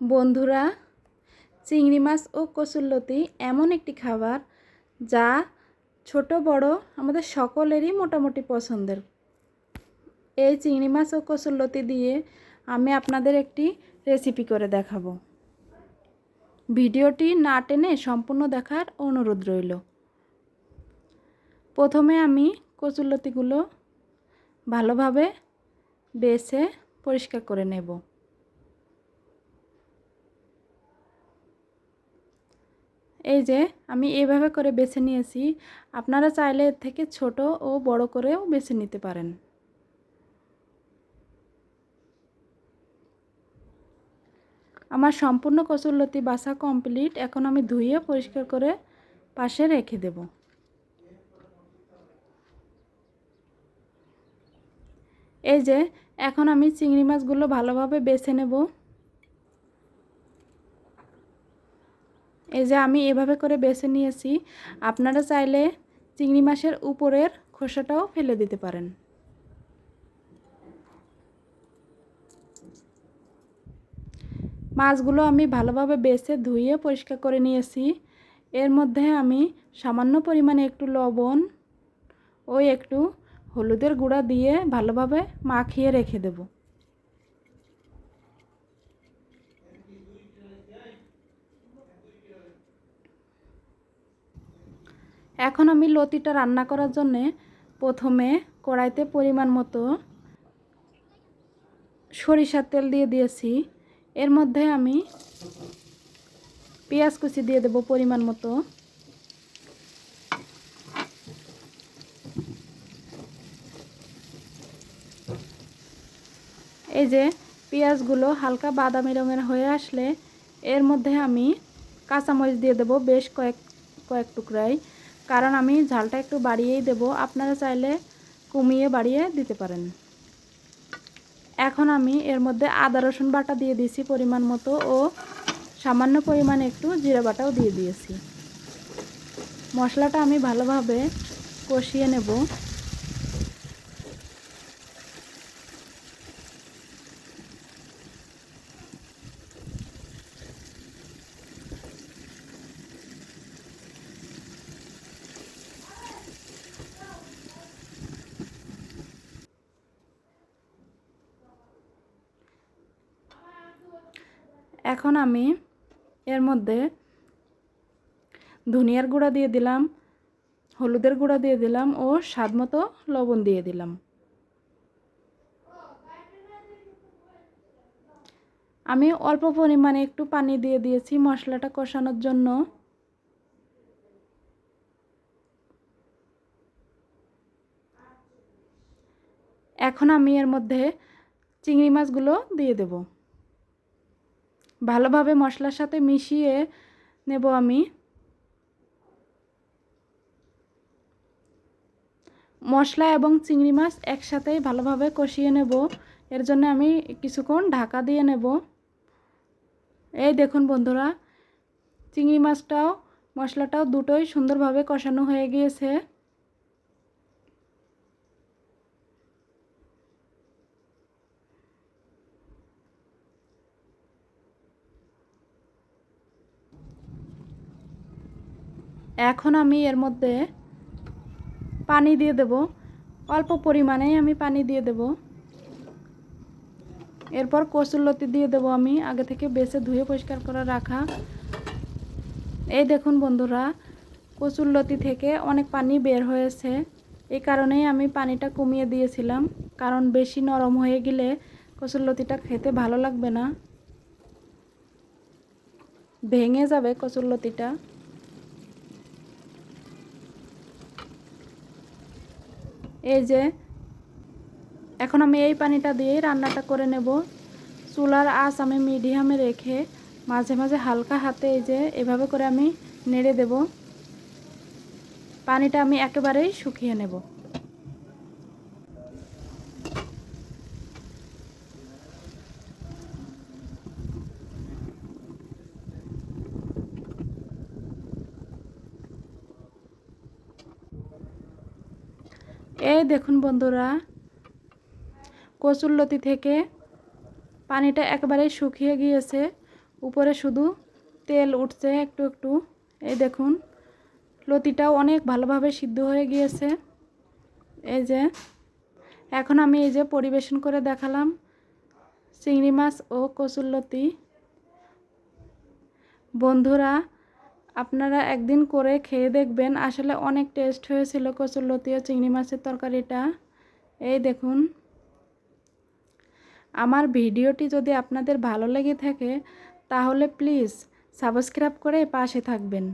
বন্ধুরা, চিংড়ি মাছ ও কচুরলতি এমন একটি খাবার যা ছোট, বড়, আমাদের সকলেরই মোটামুটি পছন্দের। এই চিংড়ি মাছ ও কচুরলতি দিয়ে আমি আপনাদের একটি রেসিপি করে দেখাবো। ভিডিওটি না টেনে সম্পূর্ণ দেখার অনুরোধ রইল। প্রথমে আমি কচুরলতিগুলো ভালোভাবে বেছে পরিষ্কার করে নেব। এই যে, আমি এইভাবে করে বেছে নিয়েছি। আপনারা চাইলে এর থেকে ছোট ও বড় করেও বেছে নিতে পারেন। আমার সম্পূর্ণ কচুরলতি বাসা কমপ্লিট। এখন আমি ধুয়ে পরিষ্কার করে পাশে রেখে দেব। এই যে, এখন আমি চিংড়ি মাছগুলো ভালোভাবে বেছে নেব। এই যে আমি এভাবে করে বেছে নিয়েছি, আপনারা চাইলে চিংড়ি মাছের উপরের খোসাটাও ফেলে দিতে পারেন। মাছগুলো আমি ভালোভাবে বেছে ধুয়ে পরিষ্কার করে নিয়েছি। এর মধ্যে আমি সামান্য পরিমাণে একটু লবণ ও একটু হলুদের গুঁড়া দিয়ে ভালোভাবে মাখিয়ে রেখে দেবো। এখন আমি লতিটা রান্না করার জন্যে প্রথমে কড়াইতে পরিমাণ মতো সরিষার তেল দিয়ে দিয়েছি। এর মধ্যে আমি পেঁয়াজ কুচি দিয়ে দেব পরিমাণ মতো। এই যে পেঁয়াজগুলো হালকা বাদামি রঙের হয়ে আসলে এর মধ্যে আমি কাঁচামরিচ দিয়ে দেব বেশ কয়েক কয়েক টুকরাই কারণ আমি ঝালটা একটু বাড়িয়েই দেব। আপনারা চাইলে কমিয়ে বাড়িয়ে দিতে পারেন। এখন আমি এর মধ্যে আদা, রসুন বাটা দিয়ে দিয়েছি পরিমাণ মতো ও সামান্য পরিমাণে একটু জিরে বাটাও দিয়ে দিয়েছি। মশলাটা আমি ভালোভাবে কষিয়ে নেব। এখন আমি এর মধ্যে ধনিয়ার গুঁড়া দিয়ে দিলাম, হলুদের গুঁড়া দিয়ে দিলাম ও স্বাদ মতো লবণ দিয়ে দিলাম। আমি অল্প পরিমাণে একটু পানি দিয়ে দিয়েছি মশলাটা কষানোর জন্য। এখন আমি এর মধ্যে চিংড়ি মাছগুলো দিয়ে দেবো। ভালোভাবে মশলার সাথে মিশিয়ে নেব আমি। মশলা এবং চিংড়ি মাছ একসাথেই ভালোভাবে কষিয়ে নেব। এর জন্য আমি কিছুক্ষণ ঢাকা দিয়ে নেব। এই দেখুন বন্ধুরা, চিংড়ি মাছটাও, মশলাটাও দুটোই সুন্দরভাবে কষানো হয়ে গিয়েছে। এখন আমি এর মধ্যে পানি দিয়ে দেব। অল্প পরিমাণেই আমি পানি দিয়ে দেব। এরপর কচুরলতি দিয়ে দেব আমি, আগে থেকে বেছে ধুয়ে পরিষ্কার করে রাখা। এই দেখুন বন্ধুরা কচুরলতি থেকে অনেক পানি বের হয়েছে। এই কারণেই আমি পানিটা কমিয়ে দিয়েছিলাম, কারণ বেশি নরম হয়ে গেলে কচুরলতিটা খেতে ভালো লাগবে না। ভেঙে যাবে কচুরলতিটা এই যে, এখন আমি এই পানিটা দিয়েই রান্নাটা করে নেব। চুলার আঁচ আমি মিডিয়ামে রেখে মাঝে মাঝে হালকা হাতে এই যে এভাবে করে আমি নেড়ে দেব। পানিটা আমি একেবারেই শুকিয়ে নেব। এই দেখুন বন্ধুরা কচুরলতি থেকে পানিটা একবারে শুকিয়ে গিয়েছে। উপরে শুধু তেল উঠছে একটু একটু। এই দেখুন, লতিটাও অনেক ভালোভাবে সিদ্ধ হয়ে গিয়েছে। এই যে, এখন আমি এই যে পরিবেশন করে দেখালাম চিংড়ি মাছ ও কচুরলতি বন্ধুরা আপনারা একদিন করে খেয়ে দেখবেন। আসলে অনেক টেস্ট হয়েছিল কচুরলতি ও চিংড়ি মাছের তরকারিটা। এই দেখুন। আমার ভিডিওটি যদি আপনাদের ভালো লেগে থাকে, তাহলে প্লিজ সাবস্ক্রাইব করে পাশে থাকবেন।